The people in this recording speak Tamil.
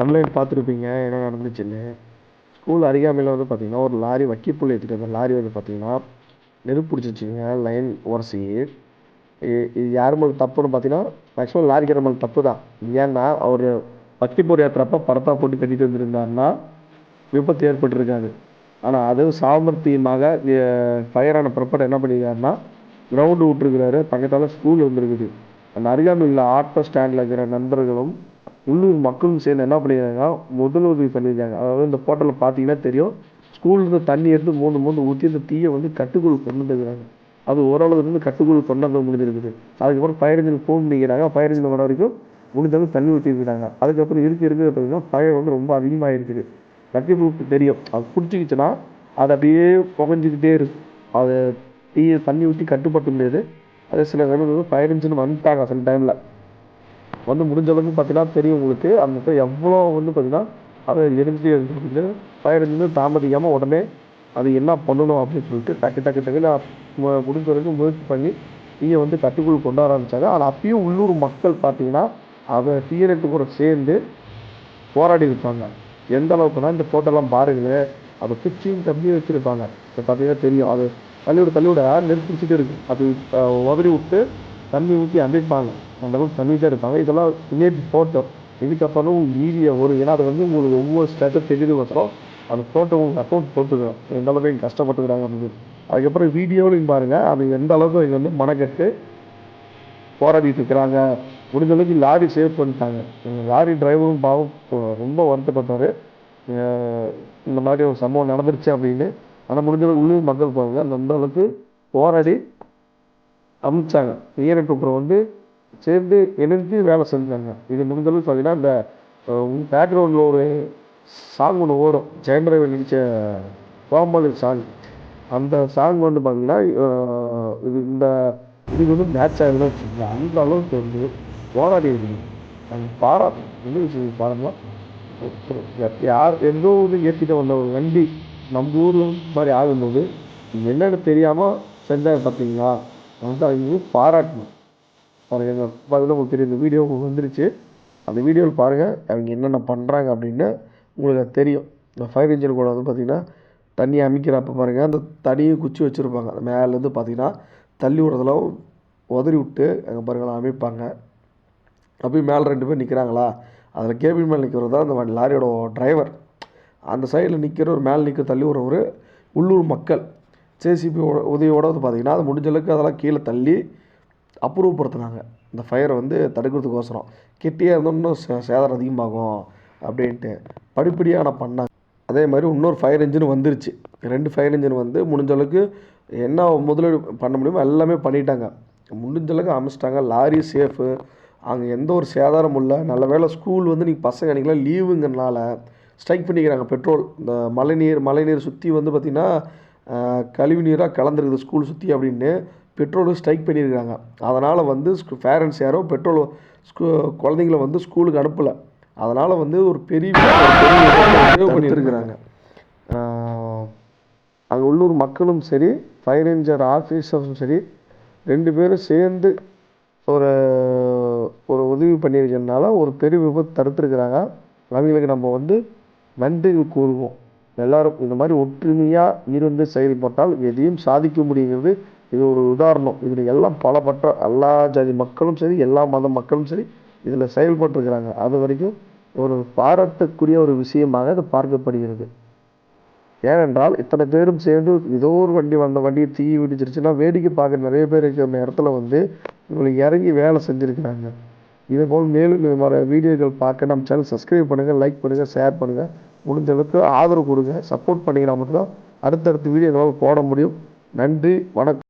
ஆன்லைன் பார்த்துருப்பீங்க என்ன நடந்துச்சுன்னு. ஸ்கூல் அருகாமையில் வந்து பார்த்தீங்கன்னா ஒரு லாரி வக்கிப்புல் எடுத்துகிட்டு வந்த லாரி வந்து பார்த்தீங்கன்னா நெருப்பு பிடிச்சிருச்சுங்க லைன் உரசி. இது யார் மேலே தப்புன்னு பார்த்தீங்கன்னா மேக்ஸிமம் லாரிக்கார மேலே தப்பு தான். ஏன்னா அவர் வக்கிப்பூர் ஏற்றுறப்ப படத்தா போட்டு கட்டிட்டு வந்திருந்தாருன்னா விபத்து ஏற்பட்டிருக்காது. ஆனால் அது சாமர்த்தியமாக ஃபயரான ஆன பிறப்பட என்ன பண்ணியிருக்காருன்னா கிரவுண்டு விட்டுருக்கிறாரு. பக்கத்தால் ஸ்கூல் வந்துருக்குது. அந்த அருகாமையில் ஆட்டோ ஸ்டாண்டில் இருக்கிற நண்பர்களும் உள்ளூர் மக்களும் சேர்ந்து என்ன பண்ணியிருக்காங்க? முதலுதவி பண்ணியிருக்காங்க. அதாவது இந்த ஃபோட்டோவில் பார்த்தீங்கன்னா தெரியும் ஸ்கூல்லேருந்து தண்ணி எடுத்து மூணு மூணு ஊற்றி அந்த தீயை வந்து கட்டுக்குள் கொண்டு வந்துருக்காங்க. அது ஓரளவு இருந்து கட்டுக்குள் கொண்டு வந்து முடிஞ்சிருக்குது. அதுக்கப்புறம் ஃபயர் இன்ஜின் ஃபோன் பண்ணிக்கிறாங்க ஃபயர் இன்ஜின் வர வரைக்கும் முடிஞ்சளவு தண்ணி ஊற்றிருக்கிறாங்க அதுக்கப்புறம் இருக்க இருக்க பார்த்தீங்கன்னா ஃபயர் வந்து ரொம்ப அதிகமாக இருக்குது. கட்டி ப்ரூஃப் தெரியும். அது பிடிச்சிக்கிச்சுன்னா அது அப்படியே புகஞ்சிக்கிட்டே இருக்கும். அது தீயை தண்ணி ஊற்றி கட்டுப்பட்டு முடியாது. அது சில சமயம் ஃபயர் இன்ஜின் வந்துட்டாங்க சில டைமில் வந்து முடிஞ்ச அளவுக்கு பார்த்தீங்கன்னா தெரியும் உங்களுக்கு. அந்த இடத்துல எவ்வளோ வந்து பார்த்தீங்கன்னா அதை எரிஞ்சு எடுத்து ஃபயர் இன்ஜின் தாமதிக்காமல் உடனே அது என்ன பண்ணணும் அப்படின்னு சொல்லிட்டு டக்கு டக்கு டக்குன்னு மு- முடிஞ்ச வரைக்கும் முயற்சி பண்ணி தீயை வந்து கட்டுக்குள் கொண்டு வர ஆரம்பிச்சாங்க. ஆனால் அப்பயும் உள்ளூர் மக்கள் பார்த்தீங்கன்னா அதை தீயணைப்பு கூட சேர்ந்து போராடி இருப்பாங்க. எந்த அளவுக்குனா இந்த ஃபோட்டோலாம் பாருங்கள் அதை பிச்சியும் தம்பி வச்சுருப்பாங்க. இப்போ பார்த்தீங்கன்னா தெரியும். அது தள்ளிவிட தள்ளிவிட நெருப்பிச்சுட்டு இருக்கு. அது உதறி விட்டு தண்ணி ஊற்றி அமைப்பாங்க அந்த அளவுக்கு தண்ணி தான் இருப்பாங்க. இதெல்லாம் நேற்று ஃபோட்டோ இதுக்கப்புறம் மீடியா ஒரு ஏன்னா அது வந்து உங்களுக்கு ஒவ்வொரு ஸ்டேட்டஸ் தெரியுது அந்த ஃபோட்டோ உங்களுக்கு அக்கௌண்ட் போட்டுக்கிறோம் எந்த அளவுக்கு கஷ்டப்பட்டுக்கிறாங்க அப்படின்னு. அதுக்கப்புறம் வீடியோலையும் பாருங்கள் அது எந்த அளவுக்கு இங்கே வந்து மனக்கட்டு போராடிட்டு இருக்கிறாங்க. முடிஞ்ச அளவுக்கு லாரி சேவ் பண்ணிட்டாங்க. லாரி டிரைவரும் பாவம் இப்போ ரொம்ப வருத்தப்பட்டார். இந்த மாதிரி ஒரு சம்பவம் நடந்துருச்சு அப்படின்னு. ஆனால் முடிஞ்ச அளவுக்கு உள்ளூர் மக்கள் போவாங்க அந்த அளவுக்கு போராடி அமிச்சாங்க. ஈரட்டுப்புறம் வந்து சேர்ந்து இணைஞ்சு வேலை செஞ்சாங்க. இது முடிஞ்சளவுக்கு பார்த்தீங்கன்னா இந்த பேக்ரவுண்டில் ஒரு சாங் ஒன்று ஓடும். ஜெயமரவி நடித்த கோமாளி சாங் அந்த சாங் வந்து பார்த்தீங்கன்னா இது இந்த இதுக்கு வந்து மேட்ச் ஆகுதுன்னு வச்சுக்கோங்க. அந்த அளவுக்கு வந்து போராடி இருக்குது அந்த பாராட்டு. வந்து பாருங்களா யார் எங்கோ வந்து ஏற்றிட்டு வந்த ஒரு வண்டி நம்ம ஊரில் மாதிரி ஆகும்போது என்னென்னு தெரியாமல் செஞ்சாங்க பார்த்தீங்களா? வந்து அவங்க பாராட்டணும். அவர் எங்கள் பதில் உங்களுக்கு தெரியும் இந்த வீடியோ உங்களுக்கு வந்துருச்சு. அந்த வீடியோவில் பாருங்கள் அவங்க என்னென்ன பண்ணுறாங்க அப்படின்னு உங்களுக்கு அது தெரியும். இந்த ஃபயர் இன்ஜின் கூட வந்து பார்த்திங்கன்னா தண்ணி அமைக்கிறப்ப பாருங்கள் அந்த தடியை குச்சி வச்சுருப்பாங்க. அந்த மேலேருந்து பார்த்திங்கன்னா தள்ளி விடுறதெல்லாம் உதறி விட்டு அங்கே பாருங்களா அமைப்பாங்க. அப்படியே மேலே ரெண்டு பேர் நிற்கிறாங்களா அதில் கேபின் மேலே நிற்கிறது தான் அந்த லாரியோட டிரைவர் அந்த சைடில் நிற்கிற ஒரு மேலே நிற்க தள்ளி விடுறவர் உள்ளூர் மக்கள். ஜேசிபி உதவியோட வந்து பார்த்திங்கன்னா அது முடிஞ்சளவுக்கு அதெல்லாம் கீழே தள்ளி அப்புறப்படுத்துனாங்க. இந்த ஃபயரை வந்து தடுக்கிறதுக்கோசரம் கெட்டியாக இருந்தால் இன்னும் சே சேதாரம் அதிகமாகும் அப்படின்ட்டு படிப்படியாக நான் பண்ணாங்க அதே மாதிரி இன்னொரு ஃபயர் இன்ஜின் வந்துருச்சு. ரெண்டு ஃபயர் இன்ஜின் வந்து முடிஞ்சளவுக்கு என்ன முதலீடு பண்ண முடியுமோ எல்லாமே பண்ணிட்டாங்க. முடிஞ்ச அளவுக்கு அமைச்சிட்டாங்க. லாரி சேஃபு அங்கே எந்த ஒரு சேதாரமும் இல்லை. நல்ல வேளை ஸ்கூல் வந்து நீங்கள் பசங்க அன்றைக்கெலாம் லீவுங்கிறனால ஸ்ட்ரைக் பண்ணிக்கிறாங்க. பெட்ரோல் இந்த மழைநீர் மழைநீர் சுற்றி வந்து பார்த்திங்கன்னா கழிவு நீராக கலந்துருக்குது ஸ்கூல் சுற்றி அப்படின்னு பெட்ரோலுக்கு ஸ்ட்ரைக் பண்ணியிருக்காங்க. அதனால் வந்து பேரண்ட்ஸ் யாரும் பெட்ரோல் ஸ்கூ குழந்தைங்கள வந்து ஸ்கூலுக்கு அனுப்பலை. அதனால் வந்து ஒரு பெரிய பண்ணியிருக்கிறாங்க அங்கே உள்ளூர் மக்களும் சரி ஃபயர் ரேஞ்சர் ஆஃபீஸர்ஸும் சரி ரெண்டு பேரும் சேர்ந்து ஒரு ஒரு உதவி பண்ணியிருக்கிறதுனால ஒரு பெரிய விபத்து தடுத்துருக்குறாங்க. அவங்களுக்கு நம்ம வந்து நன்றி கூறுவோம். எல்லாரும் இந்த மாதிரி ஒற்றுமையாக இருந்து செயல்பட்டால் எதையும் சாதிக்க முடியுங்கிறது இது ஒரு உதாரணம். இதில் எல்லாம் பலப்பட்ட எல்லா ஜாதி மக்களும் சரி எல்லா மத மக்களும் சரி இதில் செயல்பட்டுருக்கிறாங்க. அது வரைக்கும் ஒரு பாராட்டக்கூடிய ஒரு விஷயமாக இது பார்க்கப்படுகிறது. ஏனென்றால் இத்தனை பேரும் சேர்ந்து ஏதோ ஒரு வண்டி வந்த வண்டியை தீ விடிச்சிருச்சுன்னா வேடிக்கை பார்க்க நிறைய பேர் இருக்கிற இடத்துல வந்து இவங்களுக்கு இறங்கி வேலை செஞ்சுருக்கிறாங்க. இதே போல் மேலும் வர வீடியோக்கள் பார்க்க நம்ம சேனல் சப்ஸ்கிரைப் பண்ணுங்கள் லைக் பண்ணுங்கள் ஷேர் பண்ணுங்கள் முடிஞ்ச அளவுக்கு ஆதரவு கொடுங்க. சப்போர்ட் பண்ணிங்கன்னா மட்டும்தான் அடுத்தடுத்த வீடியோ போட முடியும். நன்றி வணக்கம்.